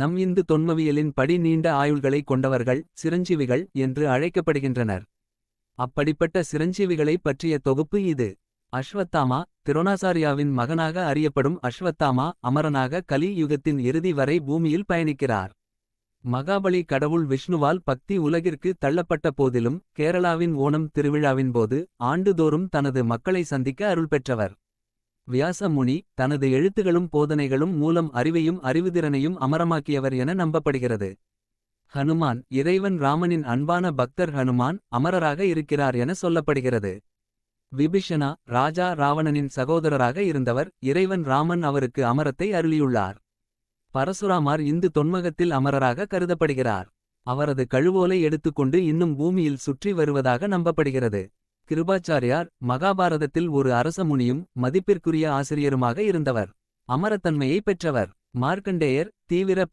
நம் இந்து தொன்மவியலின் படி நீண்ட ஆயுள்களை கொண்டவர்கள் சிரஞ்சீவிகள் என்று அழைக்கப்படுகின்றனர். அப்படிப்பட்ட சிரஞ்சீவிகளை பற்றிய தொகுப்பு இது. அஸ்வத்தாமா திரோணாசாரியாவின் மகனாக அறியப்படும் அஸ்வத்தாமா அமரனாக கலி யுகத்தின் இறுதி வரை பூமியில் பயணிக்கிறார். மகாபலி கடவுள் விஷ்ணுவால் பக்தி உலகிற்கு தள்ளப்பட்ட போதிலும். கேரளாவின் ஓணம் திருவிழாவின் போது ஆண்டுதோறும் தனது மக்களை சந்திக்க அருள் பெற்றவர். வியாசமுனி தனது எழுத்துகளும் போதனைகளும் மூலம் அறிவையும் அறிவுதிறனையும் அமரமாக்கியவர் என நம்பப்படுகிறது. ஹனுமான் இறைவன் ராமனின் அன்பான பக்தர் ஹனுமான் அமரராக இருக்கிறார் என சொல்லப்படுகிறது. விபிஷனா ராஜா ராவணனின் சகோதரராக இருந்தவர் இறைவன் ராமன் அவருக்கு அமரத்தை அருளியுள்ளார். பரசுராமார் இந்து தொன்மகத்தில் அமரராக கருதப்படுகிறார். அவரது கழுவோலை எடுத்துக்கொண்டு இன்னும் பூமியில் சுற்றி வருவதாக நம்பப்படுகிறது. கிருபாச்சாரியார் மகாபாரதத்தில் ஒரு அரச முனியும் மதிப்பிற்குரிய ஆசிரியருமாக இருந்தவர். அமரத்தன்மையை பெற்றவர் மார்க்கண்டேயர் தீவிர